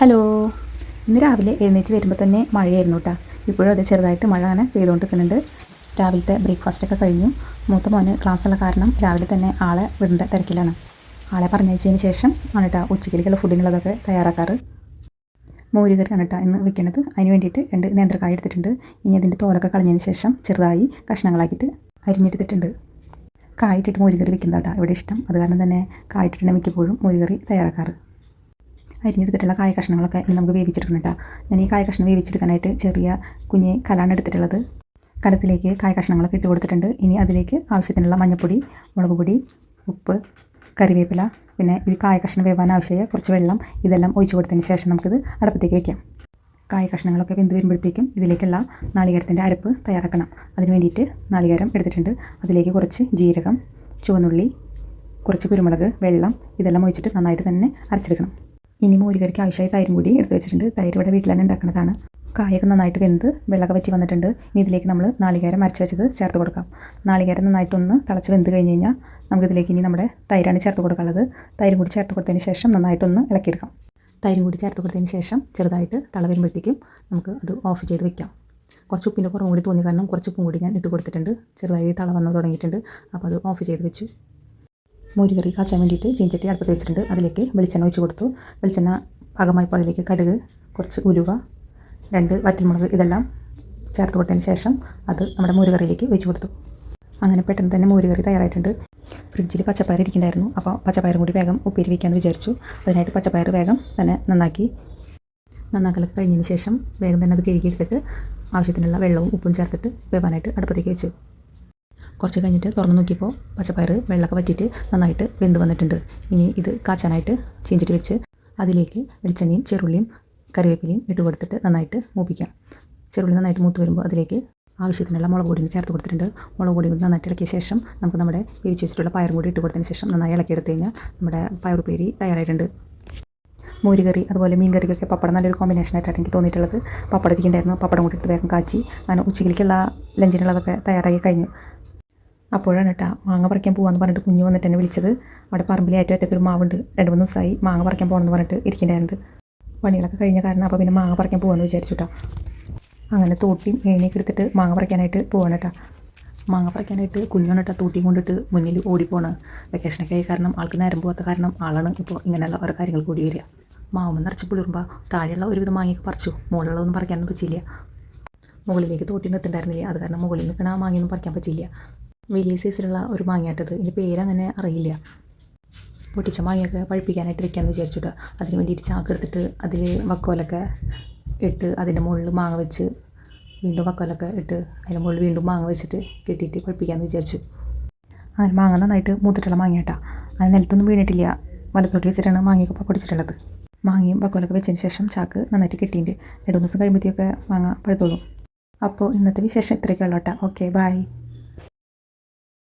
Hello ഇന്ന് രാവിലെ എഴുന്നേറ്റ് വരുമ്പോൾ തന്നെ മഴയായിരുന്നു കേട്ടോ ഇപ്പോഴും അത് ചെറുതായിട്ട് മഴ അങ്ങനെ പെയ്തുകൊണ്ടിരിക്കുന്നുണ്ട് രാവിലത്തെ ബ്രേക്ക്ഫാസ്റ്റൊക്കെ കഴിഞ്ഞു. മൂത്ത മോന് ക്ലാസ്സുള്ള കാരണം രാവിലെ തന്നെ ആളെ വിടേണ്ട തിരക്കിലാണ്. ആളെ പറഞ്ഞയച്ചതിന് ശേഷം ആണ് കേട്ടോ ഉച്ചക്കിലേക്കുള്ള ഫുഡിനുള്ളതൊക്കെ തയ്യാറാക്കാറ്. മോരുകറിയാണ് കേട്ടോ ഇന്ന് വെക്കണത്. അതിന് വേണ്ടിയിട്ട് രണ്ട് നേന്ത്രക്കായ എടുത്തിട്ടുണ്ട്. ഇനി അതിന്റെ തോലൊക്കെ കളഞ്ഞതിന് ശേഷം ചെറുതായി കഷ്ണങ്ങളാക്കിയിട്ട് അരിഞ്ഞെടുത്തിട്ടുണ്ട്. കായിട്ടിട്ട് മോരുകറി വെക്കുന്നതാട്ടോ ഇവിടെ ഇഷ്ടം. അത് കാരണം തന്നെ കായിട്ടിട്ടാണ് മിക്കപ്പോഴും മോരുകറി തയ്യാറാക്കാറ്. അരിഞ്ഞെടുത്തിട്ടുള്ള കായ കഷ്ണങ്ങളൊക്കെ ഇനി നമുക്ക് വേവിച്ചെടുക്കണം കേട്ടോ. ഞാൻ ഈ കായ കഷ്ണം വേവിച്ചെടുക്കാനായിട്ട് ചെറിയ കുഞ്ഞ് കലാണ് എടുത്തിട്ടുള്ളത്. കലത്തിലേക്ക് കായ കഷ്ണങ്ങളൊക്കെ ഇട്ട് കൊടുത്തിട്ടുണ്ട്. ഇനി അതിലേക്ക് ആവശ്യത്തിനുള്ള മഞ്ഞൾപ്പൊടി മുളക് പൊടി ഉപ്പ് കറിവേപ്പില പിന്നെ ഇത് കായ കഷ്ണം വേവാൻ ആവശ്യമായ കുറച്ച് വെള്ളം ഇതെല്ലാം ഒഴിച്ചു കൊടുത്തതിന് ശേഷം നമുക്കിത് അടുപ്പത്തേക്ക് വയ്ക്കാം കായ കഷ്ണങ്ങളൊക്കെ വെന്ത് വരുമ്പോഴത്തേക്കും ഇതിലേക്കുള്ള നാളികേരത്തിന്റെ അരപ്പ് തയ്യാറാക്കണം. അതിന് വേണ്ടിയിട്ട് നാളികേരം എടുത്തിട്ടുണ്ട്. അതിലേക്ക് കുറച്ച് ജീരകം ചുവന്നുള്ളി കുറച്ച് കുരുമുളക് വെള്ളം ഇതെല്ലാം ഒഴിച്ചിട്ട് നന്നായിട്ട് തന്നെ അരച്ചെടുക്കണം. ഇനി മോരുകറിക്ക് ആവശ്യമായി തൈരും കൂടി എടുത്ത് വെച്ചിട്ടുണ്ട്. തൈര് ഇവിടെ വീട്ടിൽ തന്നെ ഉണ്ടാക്കുന്നതാണ്. കായൊക്കെ നന്നായിട്ട് വെന്ത് വെള്ളമൊക്കെ വറ്റി വന്നിട്ടുണ്ട്. ഇനി ഇതിലേക്ക് നമ്മൾ നാളികേരം അരച്ച് വെച്ചത് ചേർത്ത് കൊടുക്കാം. നാളികേരം നന്നായിട്ടൊന്ന് തിളച്ച് വെന്ത് കഴിഞ്ഞ് കഴിഞ്ഞാൽ നമുക്കിതിലേക്ക് ഇനി നമ്മുടെ തൈരാണ് ചേർത്ത് കൊടുക്കാനുള്ളത്. തൈരും കൂടി ചേർത്ത് കൊടുത്തതിന് ശേഷം നന്നായിട്ടൊന്ന് ഇളക്കിയെടുക്കാം. തൈരും കൂടി ചേർത്ത് കൊടുത്തതിന് ശേഷം ചെറുതായിട്ട് തള വരുമ്പോഴത്തേക്കും നമുക്ക് അത് ഓഫ് ചെയ്ത് വെക്കാം. കുറച്ച് ഉപ്പിന്റെ കുറവും കൂടി തോന്നി കാരണം കുറച്ച് ഉപ്പും കൂടി ഞാൻ ഇട്ട് കൊടുത്തിട്ടുണ്ട്. ചെറുതായി തള വന്ന് തുടങ്ങിയിട്ടുണ്ട്. അപ്പോൾ അത് ഓഫ് ചെയ്ത് വെച്ചു. മോരുകറി കാച്ചാൻ വേണ്ടിയിട്ട് ചീഞ്ചട്ടി അടുപ്പത്ത് വെച്ചിട്ടുണ്ട്. അതിലേക്ക് വെളിച്ചെണ്ണ ഒഴിച്ച് കൊടുത്തു. വെളിച്ചെണ്ണ പാകമായപ്പോൾ അതിലേക്ക് കടുക് കുറച്ച് ഉലുവ രണ്ട് വറ്റൽമുളക് ഇതെല്ലാം ചേർത്ത് കൊടുത്തതിന് ശേഷം അത് നമ്മുടെ മോരുകറിയിലേക്ക് ഒഴിച്ച് കൊടുത്തു. അങ്ങനെ പെട്ടെന്ന് തന്നെ മോരുകറി തയ്യാറായിട്ടുണ്ട്. ഫ്രിഡ്ജിൽ പച്ചപ്പയർ ഇരിക്കണ്ടായിരുന്നു അപ്പോൾ പച്ചപ്പയറും കൂടി വേഗം ഉപ്പേരി വയ്ക്കാമെന്ന് വിചാരിച്ചു. അതിനായിട്ട് പച്ചപ്പയർ വേഗം തന്നെ നന്നാക്കി നന്നാക്കലൊക്കെ കഴിഞ്ഞതിന് ശേഷം വേഗം തന്നെ അത് കഴുകിയെടുത്തിട്ട് ആവശ്യത്തിനുള്ള വെള്ളവും ഉപ്പും ചേർത്തിട്ട് വേവാനായിട്ട് അടുപ്പത്തേക്ക് വെച്ചു. കുറച്ച് കഴിഞ്ഞിട്ട് തുറന്ന് നോക്കിയപ്പോൾ പച്ചപ്പയർ വെള്ളമൊക്കെ വറ്റിയിട്ട് നന്നായിട്ട് വെന്ത് വന്നിട്ടുണ്ട്. ഇനി ഇത് കാച്ചാനായിട്ട് ചീഞ്ചിട്ട് വെച്ച് അതിലേക്ക് വെളിച്ചെണ്ണയും ചെറുള്ളിയും കറിവേപ്പിലയും ഇട്ട് കൊടുത്തിട്ട് നന്നായിട്ട് മൂപ്പിക്കാം. ചെറുള്ളി നന്നായിട്ട് മൂത്ത് വരുമ്പോൾ അതിലേക്ക് ആവശ്യത്തിനുള്ള മുളക് പൊടിയും ചേർത്ത് കൊടുത്തിട്ടുണ്ട്. മുളക് പൊടിയും കൂടി നന്നായിട്ട് ഇളക്കിയ ശേഷം നമുക്ക് നമ്മുടെ വേവിച്ച് വെച്ചിട്ടുള്ള പയറും കൂടി ഇട്ട് കൊടുത്തതിന് ശേഷം നന്നായി ഇളക്കിയെടുത്ത് കഴിഞ്ഞാൽ നമ്മുടെ പയറുപ്പേരി തയ്യാറായിട്ടുണ്ട്. മോരുകറി അതുപോലെ മീൻ കറിക്കൊക്കെ പപ്പടം നല്ലൊരു കോമ്പിനേഷൻ ആയിട്ടാണ് എനിക്ക് തോന്നിയിട്ടുള്ളത്. പപ്പടം ഇരിക്കുന്നുണ്ടായിരുന്നു. പപ്പടം കൂടി എടുത്ത് വേഗം കാച്ചി. അങ്ങനെ ഉച്ചക്കിലേക്കുള്ള ലഞ്ചിനുള്ളതൊക്കെ തയ്യാറാക്കി കഴിഞ്ഞു. അപ്പോഴാണ് കേട്ടോ മാങ്ങ പറിക്കാൻ പോകാമെന്ന് പറഞ്ഞിട്ട് കുഞ്ഞു വന്നിട്ട് എന്നെ വിളിച്ചത്. അവിടെ പറമ്പിലെ ഏറ്റവും അറ്റത്തൊരു മാവുണ്ട്. രണ്ട് മൂന്ന് ദിവസമായി മാങ്ങ പറിക്കാൻ പോകണമെന്ന് പറഞ്ഞിട്ട് ഇരിക്കേണ്ടായിരുന്നത്. പണികളൊക്കെ കഴിഞ്ഞ കാരണം അപ്പോൾ പിന്നെ മാങ്ങ പറിക്കാൻ പോകാമെന്ന് വിചാരിച്ചു കേട്ടോ അങ്ങനെ തോട്ടിയും ഏണിയൊക്കെ എടുത്തിട്ട് മാങ്ങ പറിക്കാനായിട്ട് പോവാണ് കേട്ടോ മാങ്ങ പറിക്കാനായിട്ട് കുഞ്ഞാണ് കേട്ടോ തൂട്ടിയും കൊണ്ടിട്ട് മുന്നിൽ ഓടിപ്പോണ്. വെക്കേഷനൊക്കെ ആയി കാരണം ആൾക്ക് നേരം പോകാത്ത കാരണം ആളാണ് ഇപ്പോൾ ഇങ്ങനെയുള്ള ഓരോ കാര്യങ്ങൾ കൂടി വരിക. മാവുമ്പോൾ നിറച്ച് പുളിറുമ്പോൾ താഴെയുള്ള ഒരുവിധം മാങ്ങയൊക്കെ പറിച്ചു. മുകളിലുള്ളതൊന്നും പറിക്കാനൊന്നും പറ്റിയില്ല. മുകളിലേക്ക് തോട്ടി നിർത്തുണ്ടായിരുന്നില്ല. അത് കാരണം മുകളിൽ നിൽക്കണ ആ മാങ്ങയൊന്നും പറിക്കാൻ പറ്റില്ല വലിയ സൈസിലുള്ള ഒരു മാങ്ങയാട്ടത്. ഇതിന്റെ പേരങ്ങനെ അറിയില്ല. പൊട്ടിച്ച മാങ്ങയൊക്കെ പഴുപ്പിക്കാനായിട്ട് വെക്കാമെന്ന് വിചാരിച്ചിട്ട്. അതിന് വേണ്ടിയിട്ട് ചാക്കെടുത്തിട്ട് അതിൽ വക്കോലൊക്കെ ഇട്ട് അതിന്റെ മുകളിൽ മാങ്ങ വെച്ച് വീണ്ടും വക്കോലൊക്കെ ഇട്ട് അതിന്റെ മുകളിൽ വീണ്ടും മാങ്ങ വെച്ചിട്ട് കെട്ടിയിട്ട് പഴുപ്പിക്കാമെന്ന് വിചാരിച്ചു. അങ്ങനെ മാങ്ങ നന്നായിട്ട് മൂത്തിട്ടുള്ള മാങ്ങയാട്ടാ. അത് നിലത്തൊന്നും വീണിട്ടില്ല. വലത്തോട്ട് വെച്ചിട്ടാണ് മാങ്ങയൊക്കെ പൊടിച്ചിട്ടുള്ളത്. മാങ്ങയും വക്കോലൊക്കെ വെച്ചതിന് ശേഷം ചാക്ക് നന്നായിട്ട് കെട്ടിയിട്ടുണ്ട്. രണ്ട് ദിവസം കഴിയുമ്പോഴത്തേക്കൊക്കെ മാങ്ങ പഴുത്തോളും. അപ്പോൾ ഇന്നത്തെ വിശേഷം ഇത്രയൊക്കെ ഉള്ളോട്ടാ ഓക്കെ ബൈ.